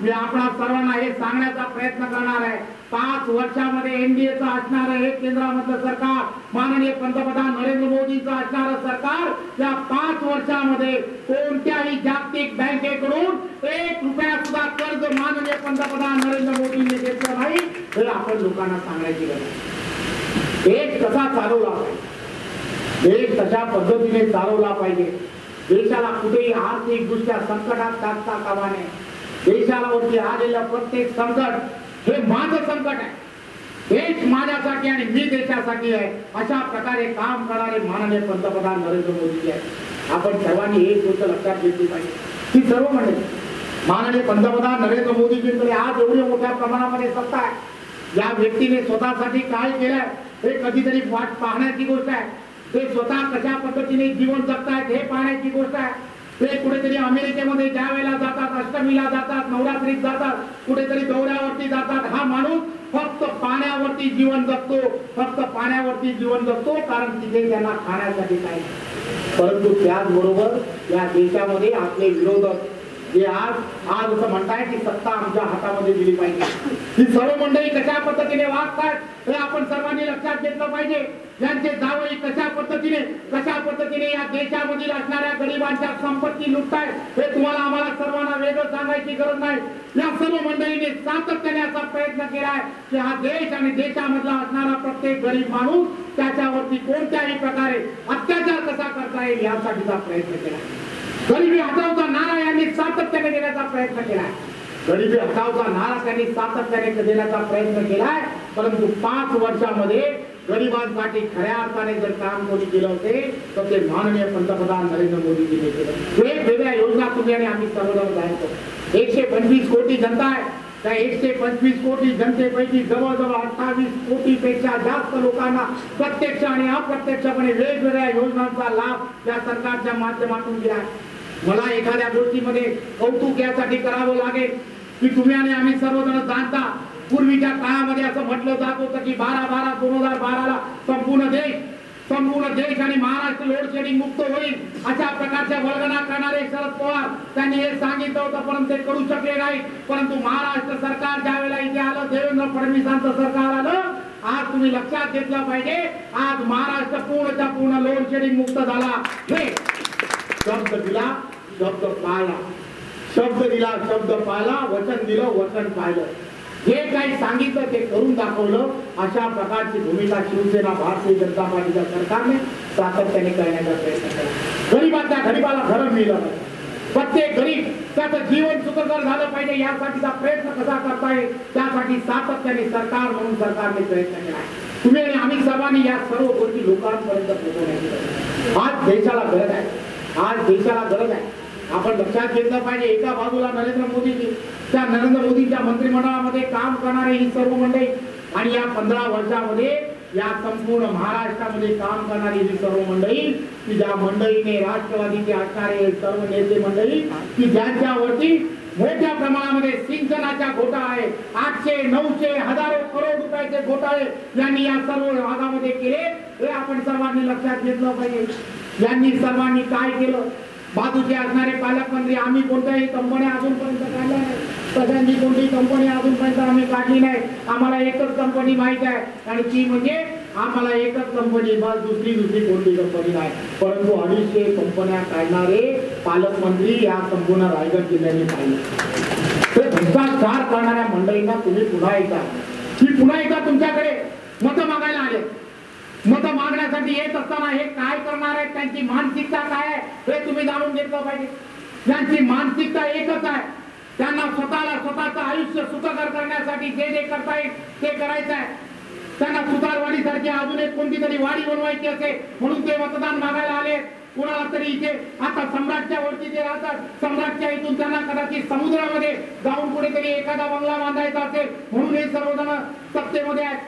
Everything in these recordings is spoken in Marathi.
मी आपणा सर्वांना हे सांगण्याचा प्रयत्न करणार आहे. पाच वर्षामध्ये एनडीएचं असणारं हे केंद्रामधलं सरकार माननीय पंतप्रधान नरेंद्र मोदींचं असणारं सरकार या पाच वर्षामध्ये कोणत्याही जागतिक बँकेकडून एक रुपया सुद्धा कर्ज माननीय पंतप्रधान नरेंद्र मोदींनी घेतलं नाही हे आपण लोकांना सांगायची गरज देश कसा चालवला पाहिजे? देश कशा पद्धतीने चालवला पाहिजे. देशाला कुठेही आर्थिक दृष्ट्या संकटात टाकता कामा देशावरती देशाला आलेलं प्रत्येक संकट हे माझं संकट आहे. देश माझ्यासाठी आणि मी देशासाठी आहे. अशा प्रकारे काम करणारे माननीय पंतप्रधान नरेंद्र मोदी आहे आपण सर्वांनी एक गोष्ट लक्षात घेतली पाहिजे. ती सर्व मंडळी माननीय पंतप्रधान नरेंद्र मोदीजींकडे आज एवढी मोठ्या प्रमाणामध्ये सत्ता आहे. या व्यक्तीने स्वतःसाठी काय केलंय हे कधीतरी वाट पाहण्याची गोष्ट आहे. ते स्वतः कशा पद्धतीने जीवन जगतायत हे पाहण्याची गोष्ट आहे. ते कुठेतरी अमेरिकेमध्ये ज्या वेळेला जातात अष्टमीला जातात नवरात्रीत जातात कुठेतरी दौऱ्यावरती जातात हा माणूस फक्त पाण्यावरती जीवन जगतो फक्त पाण्यावरती जीवन जगतो कारण तिथे त्यांना खाण्यासाठी काही नाही. परंतु त्याचबरोबर या देशामध्ये आपले विरोधक जे आज आज असं म्हणताय की सत्ता आमच्या हातामध्ये दिली पाहिजे. ही सर्व मंडळी कशा पद्धतीने वागतात हे आपण सर्वांनी लक्षात घेतलं पाहिजे. यांचे जावई कशा पद्धतीने कशा पद्धतीने या देशामधील असणाऱ्या गरिबांच्या संपत्ती लुटताय हे तुम्हाला आम्हाला सर्वांना वेगळं सांगायची गरज नाही. या सर्व मंडळीने सातत्याने असा प्रयत्न केलाय की हा देश आणि देशामधला असणारा प्रत्येक गरीब माणूस त्याच्यावरती कोणत्याही प्रकारे अत्याचार कसा करता येईल यासाठीचा प्रयत्न केला गरिबी हटावचा नारा यांनी सातत्याने देण्याचा प्रयत्न केला गरिबी हटावचा नारा त्यांनी सातत्याने देण्याचा प्रयत्न केलाय. परंतु पाच वर्षामध्ये गरिबांसाठी खऱ्या अर्थाने जर काम कोणी केलं असेल तर ते माननीय पंतप्रधान नरेंद्र मोदीजीने केलं. वेगवेगळ्या योजना तुम्ही आणि आम्ही सर्वजण जायचो एकशे पंचवीस कोटी जनता आहे. त्या एकशे पंचवीस कोटी जनतेपैकी जवळजवळ अठ्ठावीस कोटी पेक्षा जास्त लोकांना प्रत्यक्ष आणि अप्रत्यक्षपणे वेगवेगळ्या योजनांचा लाभ या सरकारच्या माध्यमातून दिला मला एखाद्या गोष्टीमध्ये कौतुक यासाठी करावं लागेल की तुम्ही आणि आम्ही सर्वजण जाणता पूर्वीच्या काळामध्ये असं म्हटलं जात होतं की बारा बारा दोन हजार बाराला संपूर्ण देश संपूर्ण देश आणि महाराष्ट्र लोड शेडिंग मुक्त होईल. अशा प्रकारच्या वल्गना करणारे शरद पवार त्यांनी हे सांगितलं होतं परंतु ते करू शकले नाही परंतु महाराष्ट्र सरकार ज्या वेळेला इथे आलं देवेंद्र फडणवीसांचं सरकार आलं आज तुम्ही लक्षात घेतलं पाहिजे आज महाराष्ट्र पूर्णच्या पूर्ण लोड शेडिंग मुक्त झाला. हे शब्द दिला शब्द पाळला. शब्द दिला शब्द पाळला वचन दिलं वचन पाहिलं जे काही सांगितलं ते करून दाखवलं. अशा प्रकारची भूमिका शिवसेना भारतीय जनता पार्टीच्या सरकारने सातत्याने करण्याचा प्रयत्न केला. गरीबाच्या गरीबाला घरं मिळलं प्रत्येक गरीब त्याचं जीवन सुखकर झालं पाहिजे यासाठीचा प्रयत्न कसा करता येईल? त्यासाठी सातत्याने सरकार म्हणून सरकारने प्रयत्न केला. तुम्ही आणि आम्ही सर्वांनी या सर्व गोष्टी लोकांपर्यंत पोहोचवण्याची आज देशाला गरज आहे. देशाला गरज आहे. आपण लक्षात घेतलं पाहिजे एका बाजूला नरेंद्र मोदीजी त्या नरेंद्र मोदींच्या मंत्रिमंडळामध्ये काम करणारे ही सर्व मंडळी आणि या पंधरा वर्षामध्ये या संपूर्ण महाराष्ट्रामध्ये काम करणारी जी सर्व मंडळी की ज्या मंडळीने राष्ट्रवादीचे असणारे सर्व नेते मंडळी की ज्यांच्यावरती मोठ्या प्रमाणामध्ये सिंचनाच्या घोटाळे आठशे नऊशे हजारो करोड रुपयाचे घोटाळे यांनी या सर्व भागामध्ये केले हे आपण सर्वांनी लक्षात घेतलं पाहिजे. यांनी सर्वांनी काय केलं? बाजूचे असणारे पालकमंत्री आम्ही कोणत्याही कंपन्या अजूनपर्यंत काढल्या नाही. सगळ्यांची कोणती कंपनी अजूनपर्यंत आम्ही काढली नाही. आम्हाला एकच कंपनी माहीत आहे. आणि ती म्हणजे आम्हाला एकच कंपनी बस दुसरी दुसरी कोणती कंपनी नाही. परंतु अडीचशे कंपन्या काढणारे पालकमंत्री या संपूर्ण रायगड जिल्ह्याने पाहिजे ते भ्रष्टाचार करणाऱ्या मंडळींना तुम्ही पुन्हा एकदा की पुन्हा एकदा तुमच्याकडे. मतं मागायला आले. मतं मागण्यासाठी येत असताना हे काय करणार आहेत? त्यांची मानसिकता काय आहे? हे तुम्ही जाणून घेतलं पाहिजे. त्यांची मानसिकता एकच आहे त्यांना स्वतःला स्वतःचं आयुष्य सुखकर करण्यासाठी जे जे करता येईल ते करायचं आहे. त्यांना सुतारवाडीसारखी अजून एक कोणती तरी वाडी बनवायची असेल म्हणून ते मतदान मागायला आले. कुणाला तरी इथे आता सम्राटच्या वरती जे राहतात सम्राटच्या इथून त्यांना कदाचित समुद्रामध्ये जाऊन कुठेतरी एखादा बंगला बांधायचा असेल म्हणून हे सर्वजण सत्तेमध्ये आहेत.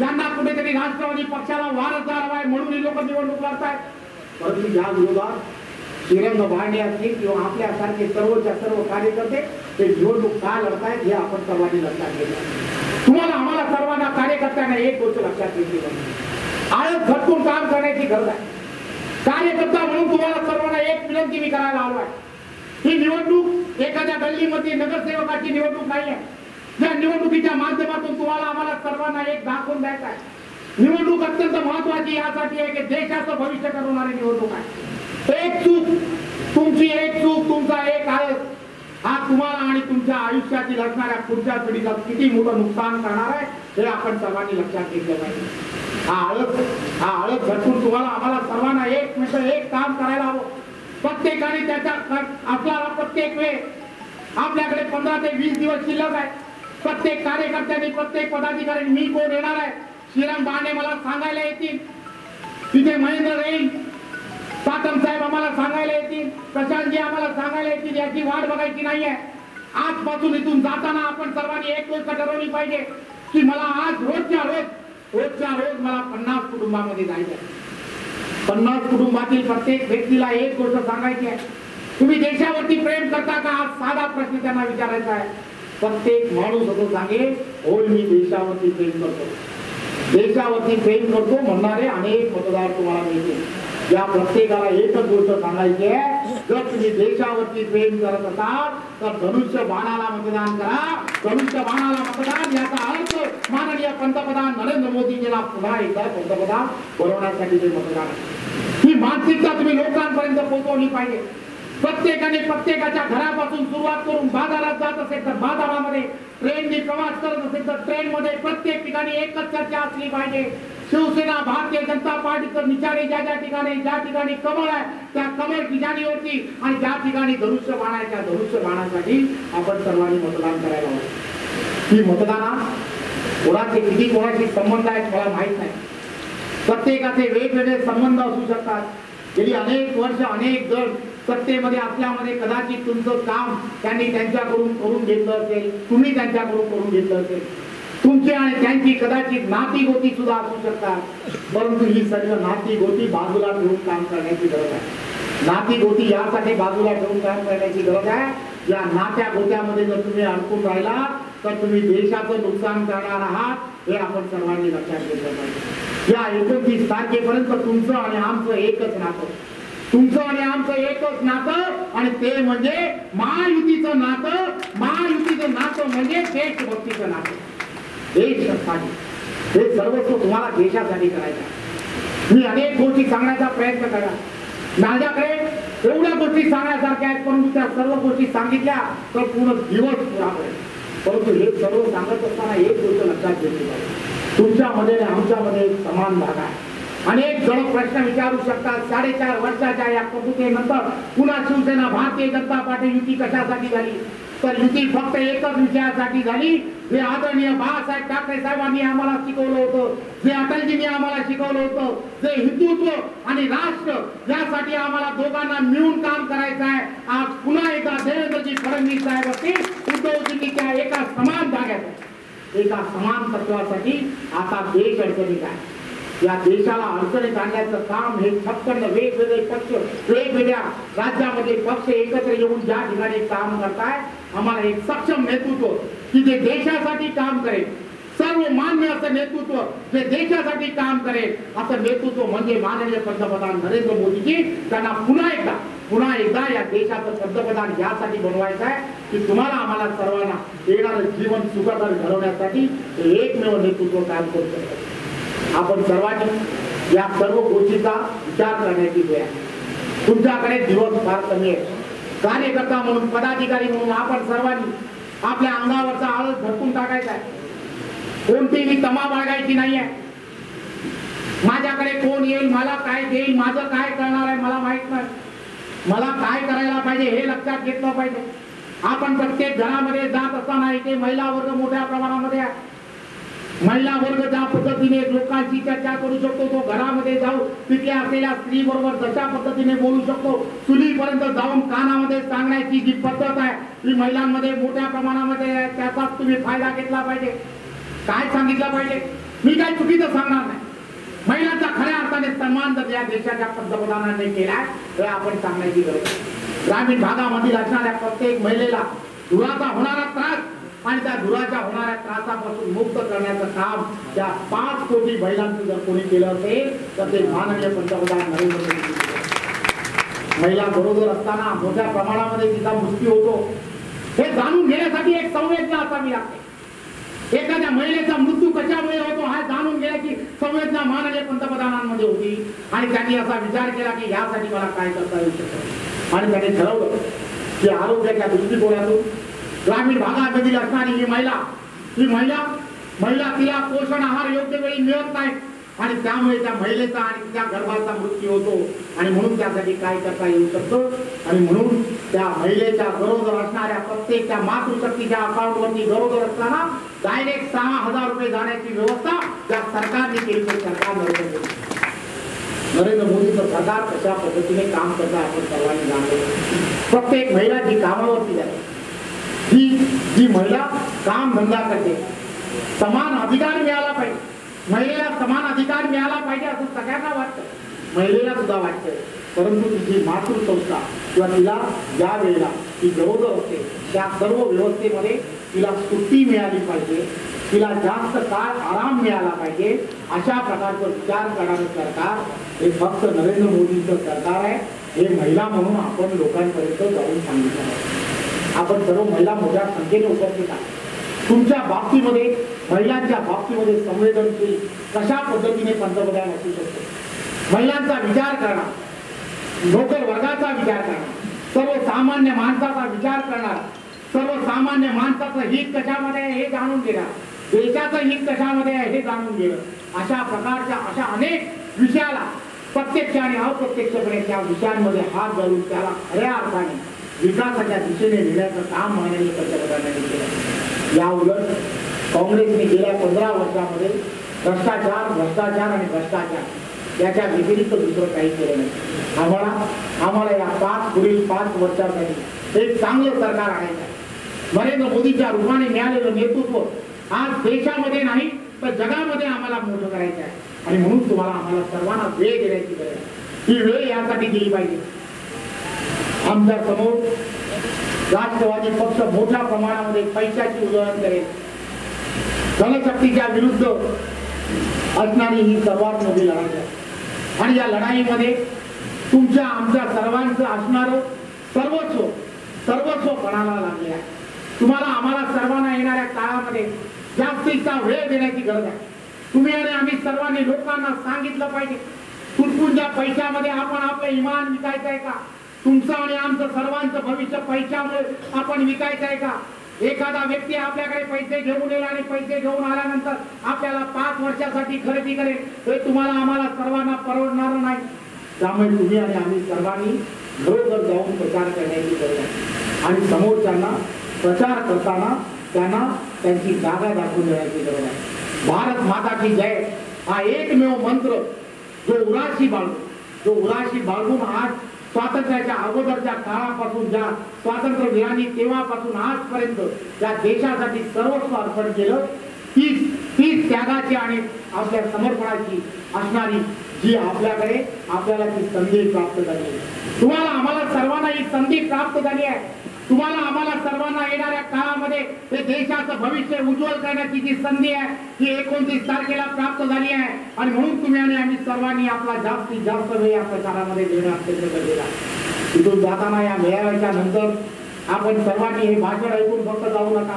यांना कुठेतरी राष्ट्रवादी पक्षाला वारसदार हवा आहे म्हणून हे लोक निवडणूक लढतायत. परंतु या विरोधात श्रीरंग भांडे असतील किंवा आपल्यासारखे सर्वच्या सर्व कार्यकर्ते ते निवडणूक का लढतायत हे आपण सर्वांनी लक्षात घेतलं तुम्हाला आम्हाला सर्वांना कार्यकर्त्यांना एक गोष्ट लक्षात घेतली पाहिजे. आळस झटकून काम करण्याची गरज आहे. कार्यकर्ता म्हणून तुम्हाला सर्वांना एक विनंती मी करायला आलो आहे. ही निवडणूक एखाद्या गल्लीमध्ये नगरसेवकाची निवडणूक नाही आहे. या निवडणुकीच्या माध्यमातून तुम्हाला आम्हाला सर्वांना एक दाखवून द्यायचा आहे. निवडणूक अत्यंत महत्वाची यासाठी आहे की देशाचं भविष्य ठरवणारी निवडणूक आहे. एक चूक तुमची एक चूक तुमचा एक आळस हा तुम्हाला आणि तुमच्या आयुष्यातील असणाऱ्या पुढच्या पिढीला किती मोठं नुकसान करणार आहे हे आपण सर्वांनी लक्षात घेतलं पाहिजे. हा आळस हा आळस घटून तुम्हाला आम्हाला सर्वांना एक मिनिट एक काम करायला हवं. प्रत्येकाने त्याच्या आपल्याला प्रत्येक वेळ आपल्याकडे पंधरा ते वीस दिवस शिल्लक आहे. प्रत्येक कार्यकर्त्यांनी प्रत्येक पदाधिकाऱ्यांनी मी कोण येणार आहे? श्रीराम बांडे मला सांगायला येतील. तिथे महेंद्र येईल पातम साहेब आम्हाला सांगायला येतील. प्रशांतजी आम्हाला सांगायला येतील याची वाट बघायची नाहीये आजपासून इथून जाताना आपण सर्वांनी एक गोष्ट ठरवली पाहिजे की मला आज रोजच्या रोज रोजच्या रोज मला पन्नास कुटुंबामध्ये जायचं पन्नास कुटुंबातील प्रत्येक व्यक्तीला एक गोष्ट सांगायची आहे. तुम्ही देशावरती प्रेम करता का? हा साधा प्रश्न त्यांना विचारायचा आहे. प्रत्येक माणूस असं सांगेल होय मी देशावरती प्रेम करतो. देशावरती प्रेम करतो म्हणणारे अनेक मतदार तुम्हाला मिळतील. या प्रत्येकाला एकच गोष्ट सांगायची आहे जर तुम्ही देशावरती प्रेम करत असाल तर धनुष्य बाणाला मतदान करा. धनुष्य बाणाला मतदान याचा अर्थ माननीय पंतप्रधान नरेंद्र मोदीजीला पुन्हा एकदा पंतप्रधान बनवण्यासाठी ते मतदान ही मानसिकता तुम्ही लोकांपर्यंत पोहोचवली पाहिजे. प्रत्येकाने प्रत्येकाच्या घरापासून सुरुवात करून बाजारात जात असेल तर बाजारामध्ये ट्रेनने प्रवास करत असेल तर ट्रेन मध्ये प्रत्येक ठिकाणी एकच चर्चा असली पाहिजे. शिवसेना भारतीय जनता पार्टीचं निचारे ज्या ज्या ठिकाणी ज्या ठिकाणी कमळ आहे त्या कमळ ठिकाणीवरती आणि ज्या ठिकाणी धनुष्य बाण आहे त्या धनुष्य बाणासाठी आपण सर्वांनी मतदान करायला हवं. ही मतदाना कोणाचे किती कोणाशी संबंध आहेत मला माहीत नाही. प्रत्येकाचे वेगवेगळे संबंध असू शकतात. गेली अनेक वर्ष अनेक जण सत्तेमध्ये असल्यामध्ये कदाचित तुमचं काम त्यांनी त्यांच्याकडून करून घेतलं असेल तुम्ही त्यांच्याकडून करून घेतलं असेल. तुमची आणि त्यांची कदाचित नाती गोती सुद्धा असू शकतात. परंतु ही सर्व नाती गोती बाजूला ठेवून काम करण्याची गरज आहे. नाती गोती यासाठी बाजूला ठेवून काम करण्याची गरज आहे. या नात्या गोत्यामध्ये जर तुम्ही अडकून राहिला तर तुम्ही देशाचं नुकसान करणार आहात हे आपण सर्वांनी लक्षात घेतलं पाहिजे. या एकोणतीस तारखेपर्यंत तुमचं आणि आमचं एकच नातं. तुमचं आणि आमचं एकच नातं आणि ते म्हणजे महायुतीचं नातं. महायुतीचं नातं म्हणजे देशभक्तीचं नातं. देशासाठी हे सर्वस्व तुम्हाला देशासाठी करायचं आहे. मी अनेक गोष्टी सांगण्याचा प्रयत्न करा. माझ्याकडे एवढ्या गोष्टी सांगण्यासारख्या आहेत परंतु त्या सर्व गोष्टी सांगितल्या तर पूर्ण दिवस पुरा परंतु हे सर्व सांगत असताना एक गोष्ट लक्षात घेतली पाहिजे. तुमच्यामध्ये आणि आमच्यामध्ये एक समान भाग आहे. अनेक जण प्रश्न विचारू शकतात साडेचार वर्षाच्या या कपुतेनंतर पुन्हा शिवसेना भारतीय जनता पार्टी युती कशासाठी झाली? तर युती फक्त एकच विषयासाठी झाली. जे आदरणीय बाळासाहेब ठाकरे साहेबांनी आम्हाला शिकवलं होतं. जे अटलजींनी आम्हाला शिकवलं होतं. जे हिंदुत्व आणि राष्ट्र यासाठी आम्हाला दोघांना मिळून काम करायचं आहे. आज पुन्हा एकदा देवेंद्रजी फडणवीस साहेब असतील उद्धवजींनी त्या एका समान जाग्यात. एका समान तत्वासाठी आता देश अडचणीत आहे. या देशाला अडचणीत आणण्याचं काम हे छप्पन्न वेगवेगळे पक्ष वेगवेगळ्या राज्यामध्ये पक्ष एकत्र येऊन ज्या ठिकाणी काम करताय. आम्हाला एक सक्षम नेतृत्व की जे देशासाठी काम करेल. सर्व मान्य असं नेतृत्व जे देशासाठी काम करेल. असं नेतृत्व म्हणजे माननीय पंतप्रधान नरेंद्र मोदीजी. त्यांना पुन्हा एकदा पुन्हा एकदा या देशाचं पंतप्रधान यासाठी बनवायचं आहे की तुम्हाला आम्हाला सर्वांना येणारं जीवन सुखकर घडवण्यासाठी एकमेव नेतृत्व काम करू शकतं. आपण सर्वांनी या सर्व गोष्टीचा विचार करण्याची वेळ आहे. तुमच्याकडे दिवस फार कमी आहे कार्यकर्ता म्हणून पदाधिकारी म्हणून आपण सर्वांनी आपल्या अंगावरचा आळस झटकून टाकायचा आहे. कोणतीही तमा बाळगायची नाही आहे. माझ्याकडे कोण येईल मला काय देईल माझं काय करणार आहे मला माहीत नाही. मला काय करायला पाहिजे हे लक्षात घेतलं पाहिजे. आपण प्रत्येक घरामध्ये जात असताना इथे महिला वर्ग मोठ्या प्रमाणामध्ये आहे. महिला वर्ग ज्या पद्धतीने लोकांची चर्चा करू शकतो तो घरामध्ये जाऊन तिथे असलेल्या स्त्री बरोबर जशा पद्धतीने बोलू शकतो चुलीपर्यंत जाऊन कानामध्ये सांगण्याची जी पद्धत आहे ती महिलांमध्ये मोठ्या प्रमाणामध्ये आहे त्याचाच तुम्ही फायदा घेतला पाहिजे. काय सांगितलं पाहिजे? मी काय चुकीचं सांगणार नाही. महिलांचा खऱ्या अर्थाने सन्मान जर या देशाच्या पंतप्रधानांनी केलाय तर आपण सांगण्याची गरज आहे. ग्रामीण भागामधील असणाऱ्या प्रत्येक महिलेला धुराचा होणारा त्रास आणि त्या धुराच्या होणाऱ्या त्रासापासून मुक्त करण्याचं काम त्या पाच कोटी महिलांचं जर कोणी केलं असेल तर ते माननीय पंतप्रधान नरेंद्र मोदी महिला बरोबर असताना मोठ्या प्रमाणामध्ये तिचा मृत्यू होतो. हे जाणून घेण्यासाठी एक संवेदना असावी लागते. एखाद्या महिलेचा मृत्यू कशामुळे होतो हा जाणून घेण्याची संवेदना माननीय पंतप्रधानांमध्ये होती. आणि त्यांनी असा विचार केला की यासाठी मला काय करता येऊ शकतं आणि त्यांनी ठरवलं की आरोग्याच्या दृष्टिकोनातून ग्रामीण भागामधील असणारी ही महिला ही महिला महिला तिला पोषण आहार योग्य वेळी मिळत नाही. आणि त्यामुळे त्या महिलेचा आणि त्या गर्भाचा मृत्यू होतो. आणि म्हणून त्यासाठी काय करता येऊ शकतं? आणि म्हणून त्या महिलेच्या गरोदर असणाऱ्या प्रत्येक त्या मातृशक्तीच्या अकाउंटवरती गरोदर असताना डायरेक्ट सहा हजार रुपये जाण्याची व्यवस्था त्या सरकारने केली तर सरकार नरेंद्र मोदी. नरेंद्र मोदीचं सरकार कशा पद्धतीने काम करतं आपण सर्वांनी जाणलं प्रत्येक महिला जी कामावरती जाते ही जी महिला काम धंदा करते. समान अधिकार मिळाला पाहिजे. महिलेला समान अधिकार मिळाला पाहिजे असं सगळ्यांना वाटतं. महिलेला सुद्धा वाटतं परंतु तिची मातृसंस्था किंवा तिला ज्या वेळेला ती गरोदर असते त्या सर्व व्यवस्थेमध्ये तिला सुट्टी मिळाली पाहिजे. तिला जास्त काळ आराम मिळाला पाहिजे. अशा प्रकारचा विचार करणारं सरकार हे फक्त नरेंद्र मोदींचं सरकार आहे. हे महिला म्हणून आपण लोकांपर्यंत जाऊन सांगितलं पाहिजे आपण सर्व महिला मोठ्या संख्येने उपस्थित आहात. तुमच्या बाबतीमध्ये महिलांच्या बाबतीमध्ये संवेदनशील कशा पद्धतीने पंतप्रधान असू शकतो? महिलांचा विचार करणार नोकर वर्गाचा विचार करणार सर्वसामान्य माणसाचा विचार करणार सर्वसामान्य माणसाचं हित कशामध्ये आहे हे जाणून घेणार देशाचं हित कशामध्ये आहे हे जाणून घेणं अशा प्रकारच्या अशा अनेक विषयाला प्रत्यक्ष आणि अप्रत्यक्षपणे त्या विषयांमध्ये हात घालून त्याला खऱ्या अर्थाने विकासाच्या दिशेने नेण्याचं काम माननीय पंतप्रधानांनी केलं. या उलट काँग्रेसने गेल्या पंधरा वर्षामध्ये भ्रष्टाचार भ्रष्टाचार आणि भ्रष्टाचार याच्या व्यतिरिक्त दुसरं काही केलं नाही. आम्हाला आम्हाला या पाच पुढील पाच वर्षासाठी एक चांगलं सरकार आणायचं आहे. नरेंद्र मोदीच्या रूपाने मिळालेलं नेतृत्व आज देशामध्ये नाही तर जगामध्ये आम्हाला मोठं करायचं आहे. आणि म्हणून तुम्हाला आम्हाला सर्वांना वेळ देण्याची गरज आहे. ही वेळ यासाठी दिली पाहिजे. आमच्यासमोर राष्ट्रवादी पक्ष मोठ्या प्रमाणामध्ये पैशाची उधळण करेल. जनशक्तीच्या विरुद्ध असणारी ही सर्वात मोठी लढाई आहे. आणि या लढाईमध्ये तुमच्या आमच्या सर्वांचं असणारं सर्वस्व सर्वस्व पणाला लागले आहे. तुम्हाला आम्हाला सर्वांना येणाऱ्या काळामध्ये जास्तीचा वेळ देण्याची गरज आहे. तुम्ही आणि आम्ही सर्वांनी लोकांना सांगितलं पाहिजे तुटपुंच्या पैशामध्ये आपण आपलं इमान विकायचं आहे का? तुमचं आणि आमचं सर्वांचं भविष्य पैशामुळे आपण विकायचं आहे का? एखादा व्यक्ती आपल्याकडे पैसे घेऊन येईल आणि पैसे घेऊन आल्यानंतर आपल्याला पाच वर्षासाठी खरेदी करेल. हे तुम्हाला आम्हाला सर्वांना परवडणार नाही. त्यामुळे तुम्ही आणि आम्ही सर्वांनी घरोघर जाऊन प्रचार करण्याची गरज आहे. आणि समोरच्यांना प्रचार करताना त्यांना त्यांची जागा दाखवून देण्याची गरज आहे. भारत माता की जय हा एकमेव मंत्र जो उराशी बाळगून जो उराशी बाळगून आज स्वातंत्र्याच्या अगोदरच्या काळापासून ज्या स्वातंत्र्य मिळाली तेव्हापासून आजपर्यंत या देशासाठी सर्वस्व अर्पण केलं तीच तीच त्यागाची आणि आपल्या समर्पणाची असणारी जी आपल्याकडे आपल्याला ती संधी प्राप्त झाली आहे. तुम्हाला आम्हाला सर्वांना ही संधी प्राप्त झाली आहे तुम्हाला आम्हाला सर्वांना येणाऱ्या काळामध्ये हे देशाचं भविष्य उज्ज्वल करण्याची जी संधी आहे ही एकोणतीस तारखेला प्राप्त झाली आहे. आणि म्हणून तुम्ही आणि आम्ही सर्वांनी आपला जास्तीत जास्त वेळ या प्रचारामध्ये देणं अत्यंत गरजेला तिथून जाताना या मेळाव्याच्या नंतर आपण सर्वांनी हे भाषण ऐकून फक्त जाऊ नका.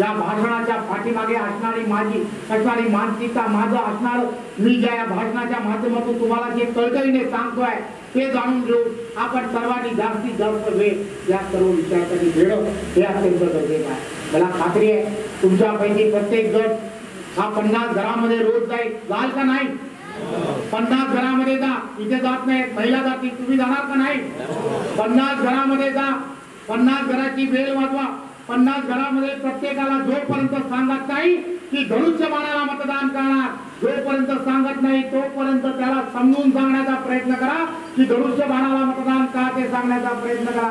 या भाषणाच्या पाठीमागे असणारी माझी असणारी मानसिकता माझं असणार. मी ज्या या भाषणाच्या माध्यमातून तुम्हाला जे कळकळीने सांगतोय ते जाणून घेऊन आपण सर्वांनी जास्तीत जास्त वेळ या सर्व विषयासाठी देणं हे अत्यंत गरजेचं आहे. मला खात्री आहे तुमच्यापैकी प्रत्येक गट हा पन्नास घरामध्ये रोज जाईल. जाल का नाही? पन्नास घरामध्ये जा. इथे जात नाही. महिला जाती. तुम्ही जाणार का नाही? पन्नास घरामध्ये जा. पन्नास घराची वेळ वाजवा पन्नास घरामध्ये प्रत्येकाला जोपर्यंत सांगत नाही की धनुष्य धनुष्यबाणाला मतदान करणार जोपर्यंत सांगत नाही तोपर्यंत त्याला समजून सांगण्याचा प्रयत्न करा की धनुष्यबाणाला मतदान का ते सांगण्याचा प्रयत्न करा.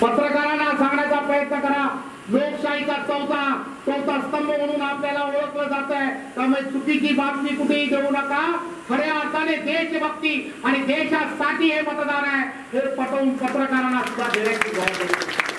पत्रकारांना सांगण्याचा प्रयत्न करा. लोकशाहीचा चौथा चौथा स्तंभ म्हणून आपल्याला ओळखलं जात आहे त्यामुळे चुकीची बातमी कुठेही देऊ नका. खऱ्या अर्थाने देशभक्ती आणि देशासाठी हे मतदान आहे. हे पटवून पत्रकारांना सुद्धा देण्याची